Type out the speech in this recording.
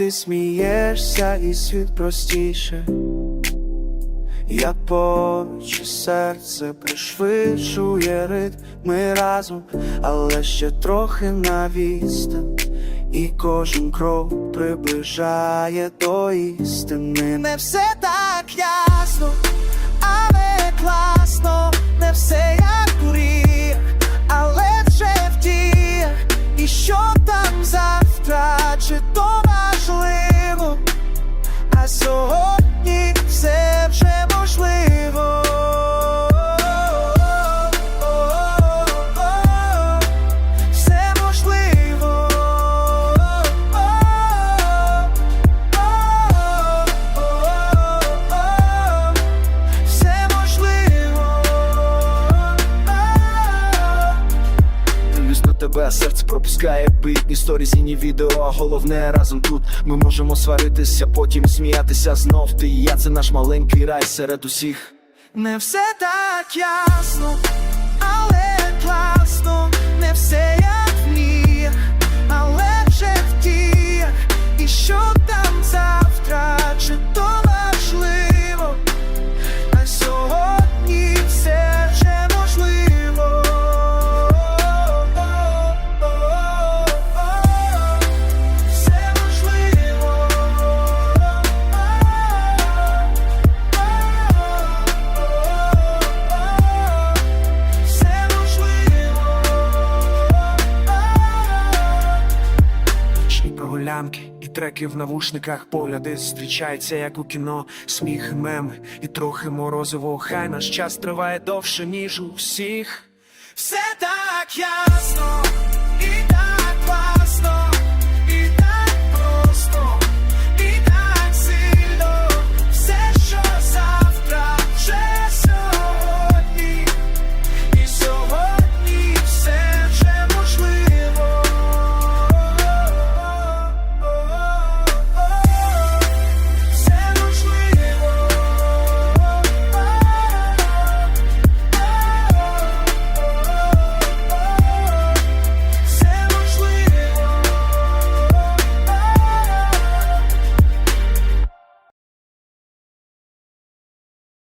ти смієшся, і світ простіше. Я поруч і серце пришвидшує ритм Ми разом, але ще трохи на відстань. І кожен крок приближає до істини. Не все так ясно, але класно, не все як у мріях, але вже в діях. І що там завтра, чи то а тебе, серце пропускає бит. Ні сторіз і ні відео, а головне разом тут Ми можемо сваритися, потім сміятися знов. Ти і я, це наш маленький рай серед усіх. Не все так ясно, Нічні і треки в навушниках, погляди зустрічаються, як у кіно, сміх, мем і трохи морозиво. Хай наш час триває довше, ніж у всіх. Все так ясно,